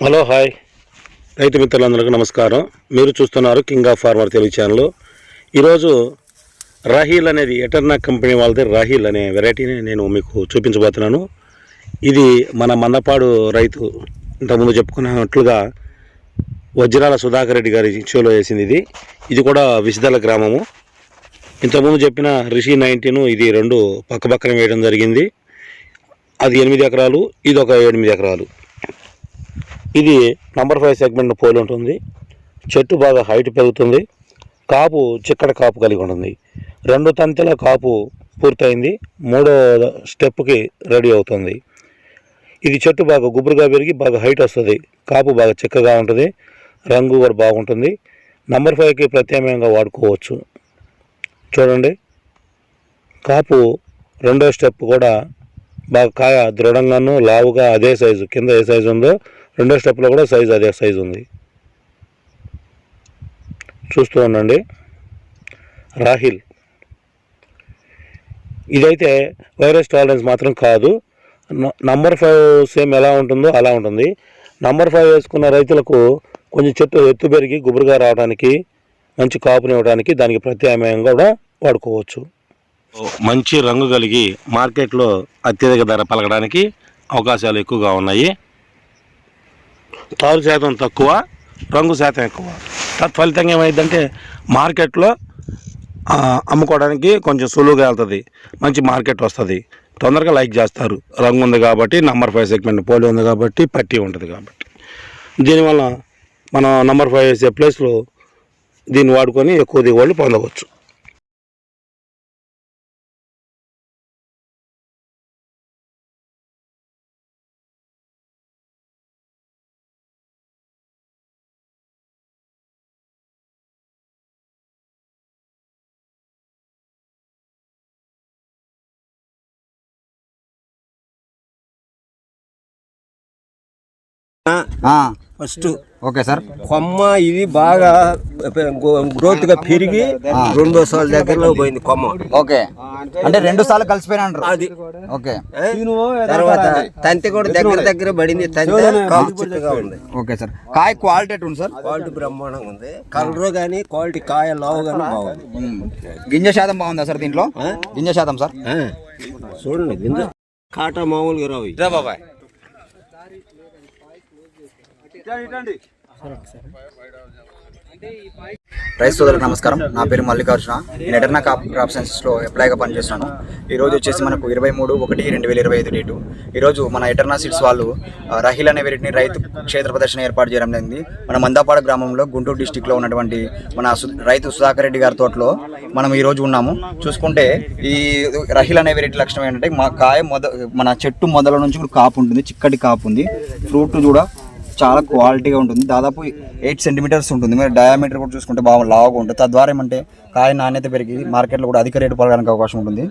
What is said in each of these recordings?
Hello hi. రైతు మిత్రులందరికీ నమస్కారం. మీరు చూస్తున్నారు king of farmer Telugu channel ఈరోజు రాహీల్ అనేది ఎటర్నా కంపెనీ వాళ్ళది. రాహీల్ అనే వెరైటీని నేను మీకు చూపించబోతున్నాను. ఇది మన మందపాడు రైతు ఇంతకుముందు చెప్పుకున్నట్లుగా వజ్రాల సుధాకర్ రెడ్డి గారి షోలో వేసింది ఇది. ఇది కూడా విసిదల గ్రామము. ఇంతకుముందు చెప్పిన రిషి నైన్టీన్ ఇది రెండు పక్కపక్కన వేయడం జరిగింది. అది ఎనిమిది ఎకరాలు ఇది ఒక ఎనిమిది ఎకరాలు. ఇది నంబర్ ఫైవ్ సెగ్మెంట్ పోలి ఉంటుంది. చెట్టు బాగా హైట్ పెరుగుతుంది. కాపు చిక్కడ కాపు కలిగి ఉంటుంది. రెండు తంతెల కాపు పూర్తయింది. మూడో స్టెప్కి రెడీ అవుతుంది. ఇది చెట్టు బాగా గుబురుగా పెరిగి బాగా హైట్ వస్తుంది. కాపు బాగా చిక్కగా ఉంటుంది. రంగు కూడా బాగుంటుంది. నంబర్ ఫైవ్కి ప్రత్యామ్నాయంగా వాడుకోవచ్చు. చూడండి. కాపు రెండో స్టెప్ కూడా బాగా కాయ దృఢంగాను లావుగా అదే సైజు కింద ఏ సైజు ఉందో రెండో స్టెప్లో కూడా సైజ్ అదే సైజ్ ఉంది. చూస్తూ ఉండండి. రాహిల్. ఇదైతే వైరస్ టాలరెన్స్ మాత్రం కాదు. న- నంబర్ ఫైవ్ సేమ్ ఎలా ఉంటుందో అలా ఉంటుంది. నంబర్ ఫైవ్ వేసుకున్న రైతులకు కొంచెం చెట్టు ఎత్తు పెరిగి గుబురుగా రావడానికి మంచి కాపునివ్వడానికి దానికి ప్రత్యామ్నాయంగా కూడా వాడుకోవచ్చు. మంచి రంగు కలిగి మార్కెట్లో అత్యధిక ధర పలకడానికి అవకాశాలు ఎక్కువగా ఉన్నాయి. తారు శాతం తక్కువ రంగు శాతం ఎక్కువ. తత్ఫలితంగా ఏమైందంటే మార్కెట్లో అమ్ముకోవడానికి కొంచెం సులువుగా వెళ్తుంది. మంచి మార్కెట్ వస్తుంది. తొందరగా లైక్ చేస్తారు. రంగు ఉంది కాబట్టి నంబర్ ఫైవ్ సెగ్మెంట్ పోలి ఉంది కాబట్టి పట్టి ఉంటుంది కాబట్టి. దీనివల్ల మనం నంబర్ ఫైవ్ వేసే ప్లేస్లో దీన్ని వాడుకొని ఎక్కువ దిగుబడులు పొందవచ్చు. First okay sir. కొమ్మ ఇది బాగా గ్రోత్గా పెరిగి రెండో సార్లు దగ్గరలో పోయింది కొమ్మ. ఓకే. అంటే రెండు సార్లు కలిసిపోయినా అది. ఓకే. తర్వాత తంతి కూడా దగ్గర దగ్గర పడింది ఉంది. Okay sir. కాయ క్వాలిటీ ఎట్టు ఉంది సార్? క్వాలిటీ బ్రహ్మాండంగా ఉంది. కలర్ గానీ క్వాలిటీ కాయ లావు గానీ బాగుంది. గింజ శాతం బాగుందా సార్ దీంట్లో? గింజ శాతం సార్? చూడండి గింజ. కాటా మామూలుగా రావు. బాబాయ్. రైస్ సోదరులకు నమస్కారం. నా పేరు మల్లికార్జున. నేను ఎటర్నా కాప్ క్రాప్ సైన్సెస్లో ఎంప్లాయ్గా పనిచేస్తున్నాను. ఈరోజు వచ్చేసి మనకు ఇరవై మూడు ఒకటి రెండు వేల ఇరవై ఐదు డేటు. ఈరోజు మన ఎటర్నా సీడ్స్ వాళ్ళు రహిల్ అనే వీటిని రైతు క్షేత్ర ప్రదర్శన ఏర్పాటు చేయడం జరిగింది. మన మందాపాడ గ్రామంలో గుంటూరు డిస్టిక్లో ఉన్నటువంటి మన రైతు సుధాకర్ రెడ్డి గారి తోటలో మనం ఈరోజు ఉన్నాము. చూసుకుంటే ఈ రహిల్ అనే వెరైటీ లక్షణం ఏంటంటే మా కాయ మొద మన చెట్టు మొదల నుంచి కూడా కాపు ఉంటుంది చిక్కటి కాపు ఉంది. ఫ్రూట్ కూడా చాలా క్వాలిటీగా ఉంటుంది. దాదాపు ఎయిట్ సెంటీమీటర్స్ ఉంటుంది. మీరు డయామీటర్ కూడా చూసుకుంటే బాగా లావుగా ఉంటుంది. తద్వారా ఏమంటే కాయ నాణ్యత పెరిగి మార్కెట్లో కూడా అధిక రేటు పడడానికి అవకాశం ఉంటుంది.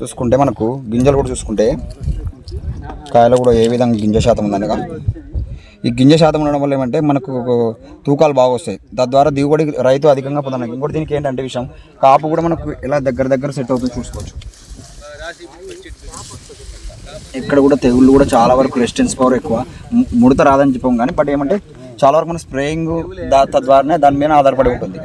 చూసుకుంటే మనకు గింజలు కూడా చూసుకుంటే కాయలో కూడా ఏ విధంగా గింజ శాతం ఉందనగా. ఈ గింజ శాతం ఉండడం వల్ల ఏమంటే మనకు తూకాలు బాగా వస్తాయి. తద్వారా దిగుబడి రైతు అధికంగా పొందడానికి. ఇంకోటి దీనికి ఏంటంటే విషయం కాపు కూడా మనకు ఎలా దగ్గర దగ్గర సెట్ అవుతుంది చూసుకోవచ్చు. ఇక్కడ కూడా తెగుళ్ళు కూడా చాలా వరకు రెసిస్టెన్స్ పవర్ ఎక్కువ. ముడత రాదని చెప్పాం కానీ బట్ ఏమంటే చాలా వరకు మన స్ప్రేయింగ్ దా తద్వారానే దాని మీద ఆధారపడి ఉంటుంది.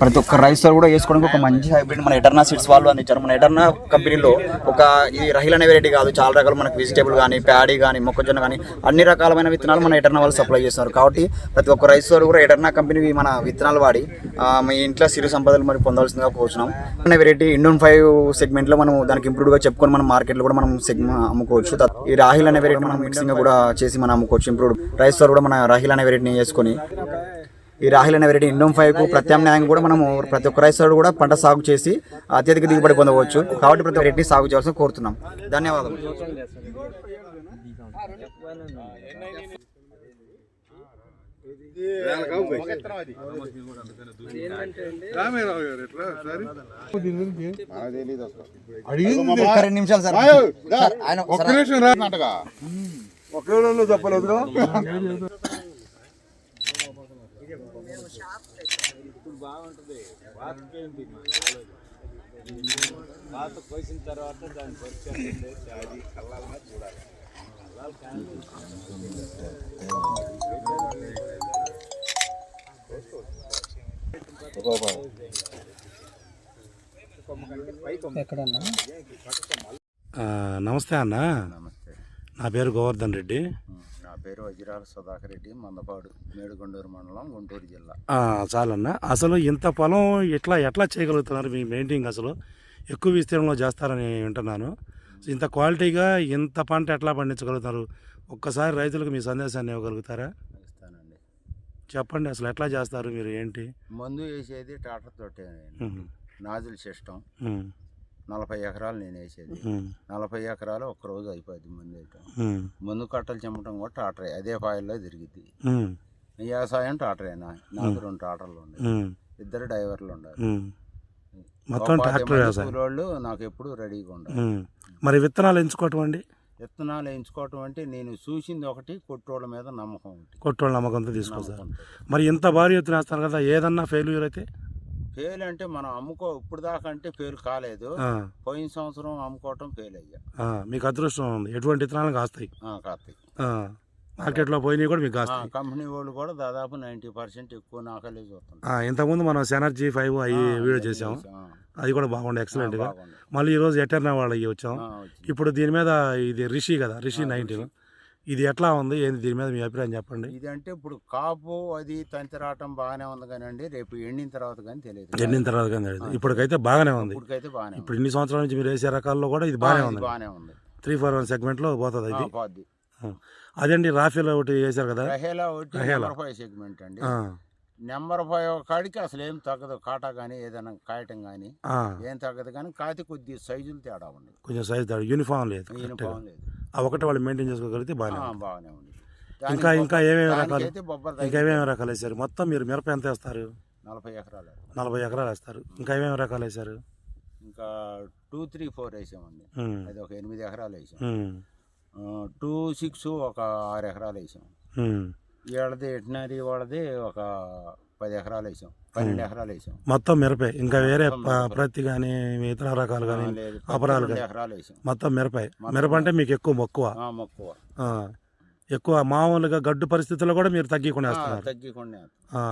ప్రతి ఒక్క రైస్ కూడా వేసుకోవడానికి ఒక మంచి హైబ్రిడ్ మన ఎటర్నా సీడ్స్ వాళ్ళు అందించారు. మన ఎటర్నా కంపెనీలో ఒక ఇది రహిల్ అనే వెరైటీ కాదు చాలా రకాల మనకు వెజిటేబుల్ కానీ ప్యాడీ కానీ మొక్కజొన్న కానీ అన్ని రకాలమైన విత్తనాలు మన ఎటర్నా వాళ్ళు సప్లై చేస్తారు కాబట్టి ప్రతి ఒక్క రైస్ కూడా ఎటర్నా కంపెనీ మన విత్తనాలు వాడి మీ ఇంట్లో సిరు సంపదలు మరి పొందాల్సిందిగా కోరుచున్నాం. అనే వెరైటీ ఇండోన్ ఫైవ్ సెగ్మెంట్లో మనం దానికి ఇంప్రూవ్గా చెప్పుకొని మనం మార్కెట్లో కూడా మనం సెగ్మ అమ్ముకోవచ్చు. ఈ రాహిల్ అనే వెరైటీ మనం మిక్సింగ్ కూడా చేసి మనం అమ్ముకోవచ్చు. ఇంప్రూవ్ రైస్ కూడా మన రాహిల్ అనే వెరైటీని చేసుకొని ఈ రాహిల్ అనే వెరైటీ ఇండోమ్ ఫైవ్కు ప్రత్యామ్నాయంగా కూడా మనము ప్రతి ఒక్క రైతుడు కూడా పంట సాగు చేసి అత్యధిక దిగుబడి పొందవచ్చు. కాబట్టి ప్రతి వెరైటీ సాగు చేయాల్సిన కోరుతున్నాం. ధన్యవాదాలు ఒక్క రెండు నిమిషాలు సార్ సార్, ఆయన సార్, ఆ, నమస్తే అన్న. నమస్తే. నా పేరు గోవర్ధన్ రెడ్డి. పేరు వజ్రాల సుధాకర్ రెడ్డి మందపాడు మేడుగొండూరు మండలం గుంటూరు జిల్లా. చాలన్న. అసలు ఇంత పొలం ఎట్లా ఎట్లా చేయగలుగుతున్నారు మీ మెయింటైన్ అసలు? ఎక్కువ విస్తీర్ణంలో చేస్తారని వింటున్నాను. ఇంత క్వాలిటీగా ఇంత పంట ఎట్లా పండించగలుగుతారు? ఒక్కసారి రైతులకు మీ సందేశాన్ని ఇవ్వగలుగుతారా? ఇస్తానండి. చెప్పండి అసలు ఎట్లా చేస్తారు మీరు? ఏంటి? మందు వేసేది ట్రాక్టర్ తోటే నాజుల్ సిస్టమ్ నలభై ఎకరాలు నేను వేసేది. నలభై ఎకరాలు ఒక్క రోజు అయిపోద్ది మందు వేయటం. మందు కట్టలు చెమ్మటం కూడా ట్రాక్టరే. అదే ఫాయిల్లో తిరిగిద్ది. వ్యవసాయం ట్రాక్టరేనా నాకు రెండు ఉన్నాయి ఉమ్, ఇద్దరు డ్రైవర్లు ఉండాలి. మొత్తం ట్రాక్టర్ వాళ్ళు నాకు ఎప్పుడు రెడీగా ఉండాలి. మరి విత్తనాలు ఎంచుకోవటం అండి? విత్తనాలు ఎంచుకోవటం అంటే నేను చూసింది ఒకటి కొట్టోళ్ళ మీద నమ్మకం కొట్టోళ్ళ నమ్మకంతో తీసుకొస్తారు నమ్మకంతో. మరి ఇంత భారీ ఎత్తున వేస్తారు కదా ఏదన్నా ఫెయిల్యూర్ అయితే? ఫెయిల్ అంటే మనం అమ్ముకో ఇప్పుడు దాకా అంటే ఫెయిల్ కాలేదు పోయిన సంవత్సరం అమ్ముకోవటం ఫెయిల్ అయ్యా మీకు అదృష్టం ఉంది. ఎటువంటి విత్తనాలు కాస్తాయి. ఆ, మార్కెట్లో పోయినవి కూడా మీకు కాస్తాయి కంపెనీ వాళ్ళు కూడా దాదాపు నైంటీ పర్సెంట్ ఎక్కువ నాకలే చూస్తుంటారు ఆ, ఇంతకుముందు మనం సెనర్జీ ఫైవ్ అవి వీడియో చేసాం. అది కూడా బాగుండే ఎక్సలెంట్గా. మళ్ళీ ఈరోజు ఎటర్నా వాళ్ళకి వచ్చాం. ఇప్పుడు దీని మీద ఇది రిషి కదా రిషి నైన్టీన్ ఇది ఎట్లా ఉంది? ఏంది దీని మీద మీ అభిప్రాయం చెప్పండి. ఇది అంటే ఇప్పుడు కాపు అది తంతి రావటం బాగానే ఉంది కానీ అండి రేపు ఎండిన తర్వాత కానీ తెలియదు. ఎండిన తర్వాత కానీ తెలియదు. ఇప్పటికైతే బాగానే ఉంది. ఇప్పటికైతే బాగానే ఇప్పుడు ఇన్ని సంవత్సరాల నుంచి మీరు వేసే రకాల్లో కూడా ఇది బాగానే ఉంది. బాగానే ఉంది. త్రీ ఫోర్ వన్ సెగ్మెంట్లో పోతుంది ఆ, ఇది. పోద్ది. అదండి రాఫెల్ ఒకటి వేశారు కదా? రహేలా ఒకటి. నెంబర్ ఫైవ్ సెగ్మెంట్ అండి. నెంబర్ ఫైవ్ కాడికి అసలు ఏం తగ్గదు. కాటా కానీ ఏదైనా కాయటం కానీ ఏం తగ్గదు కానీ కాతి కొద్ది సైజులు తేడా ఉంది. కొంచెం సైజ్ తేడా. యూనిఫామ్ లేదు. యూనిఫామ్ లేదు. ఆ ఒకటి వాళ్ళు మెయింటైన్ చేసుకోగలిగితే బాగానే ఉంది. బాగానే ఉంది. ఇంకా ఇంకా ఏమేమి రకాలు? బొబ్బర్ ఇంకా ఏమేమి రకాలు వేశారు? మొత్తం మీరు మిరప ఎంత వేస్తారు? నలభై ఎకరాలు. నలభై ఎకరాలు వేస్తారు. ఇంకా ఏమేమి రకాలు వేశారు? ఇంకా టూ త్రీ ఫోర్ వేసామండి. ఉమ్, అది ఒక ఎనిమిది ఎకరాలు వేసాం. ఉమ్, టూ సిక్స్ ఒక ఆరు ఎకరాలు వేసాం. ఉమ్. వీళ్ళది ఎటనరీ వాళ్ళది ఒక పది ఎకరాలు వేసాం. పన్నెండు ఎకరాలు వేసాం. మొత్తం మిరపే. ఇంకా వేరే మొత్తం ప- మిరపే. ప్రత్తి కానీ ఇతర రకాలు కానీ లేదు. అపరాలు రెండు కానీ ఎకరాలు వేసాం. మొత్తం మిరపే. మిరప అంటే మీకు ఎక్కువ మక్కువ. ఆ, మక్కువ. ఆ, ఎక్కువ మామూలుగా గడ్డు పరిస్థితుల్లో కూడా మీరు తగ్గికుండా వేస్తున్నారు. తగ్గికుండా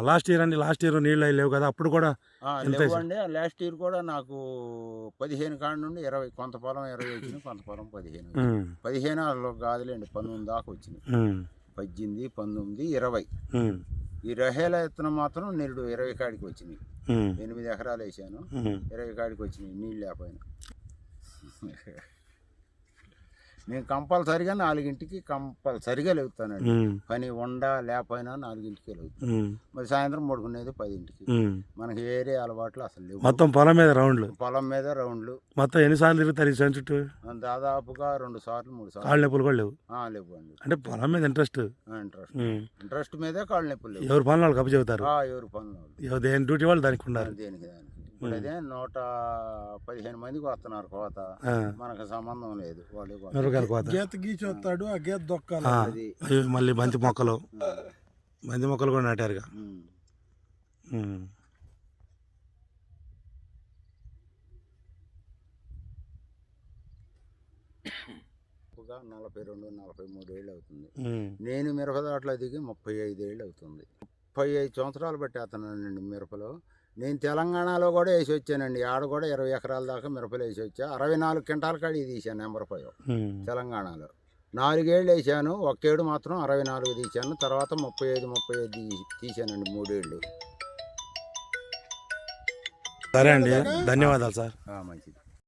లాస్ట్ ఇయర్ అండి లాస్ట్ ఇయర్ నీళ్ళు అవి లేవు కదా అప్పుడు కూడా ఆ, ఎంత లేవండి లాస్ట్ ఇయర్ కూడా నాకు పదిహేను కాడ నుండి ఇరవై కొంత పొలం ఇరవై వచ్చింది కొంత పొలం పదిహేను వచ్చింది. ఉమ్, పదిహేను కాదులేండి పంతొమ్మిది దాకా వచ్చింది. ఉమ్, పద్దెనిమిది పంతొమ్మిది ఇరవై. ఉమ్, ఈ రహేల విత్తనం మాత్రం నిరుడు ఇరవై కాడికి వచ్చింది. ఉమ్, ఎనిమిది ఎకరాలు వేసాను. ఇరవై కాడికి వచ్చినాయి నీళ్ళు లేకపోయినా. నేను కంపల్సరిగా నాలుగింటికి కంపల్సరిగా లేగుతానండి ఉమ్, పని ఉండా లేకపోయినా నాలుగింటికి లేగుతాను ఉమ్, మరి సాయంత్రం పడుకునేది పదింటికి. మనకి ఏరే అలవాట్లు అసలు లేవు. మొత్తం పొలం మీద రౌండ్లు? పొలం మీద రౌండ్లు. మొత్తం ఎన్నిసార్లు తిరుగుతారు ఈ సంవత్సరం చుట్టూ? దాదాపుగా రెండు సార్లు మూడు సార్లు. కాళ్ళ నొప్పులు కూడా లేవు? ఆ, లేవు అండి అంటే పొలం మీద ఇంట్రెస్ట్? ఇంట్రెస్ట్. ఇంట్రెస్ట్ మీదే కాళ్ళు నొప్పులు లేవు. ఎవరి పనులు వాళ్ళకి చెబుతారు ఆ, ఎవరు పనులు వాళ్ళు. ఎవరు దేని డ్యూటీ వాళ్ళు దానికి ఉన్నారు. దేనికి దానికి. ఇప్పుడు అదే నూట పదిహేను మందికి వస్తున్నారు కోత. మనకు సంబంధం లేదు వాళ్ళు కోత. గీత గీచి వస్తాడు ఆ గీత దొక్కాలి. మళ్ళీ బంతి మొక్కలు. బంతి మొక్కలు కూడా నాటారుగా. నలభై రెండు నలభై మూడు ఏళ్ళు అవుతుంది. నేను మిరపదాట్లో దిగి ముప్పై ఐదు ఏళ్ళు అవుతుంది. ముప్పై ఐదు సంవత్సరాలు పెట్టేస్తున్నానండి మిరపలో. నేను తెలంగాణలో కూడా వేసి వచ్చానండి. ఆడ కూడా ఇరవై ఎకరాల దాకా మిరపలు వేసి వచ్చా. అరవై నాలుగు క్వింటాల కాడి నెంబర్ ఫైవ్. తెలంగాణలో. నాలుగేళ్ళు వేసాను. ఒక్కేడు మాత్రం అరవై నాలుగు తీసాను తర్వాత ముప్పై ఐదు ముప్పై ఐదు తీ- తీసానండి మూడేళ్ళు. సరే అండి. ధన్యవాదాలు. సార్. మంచిది.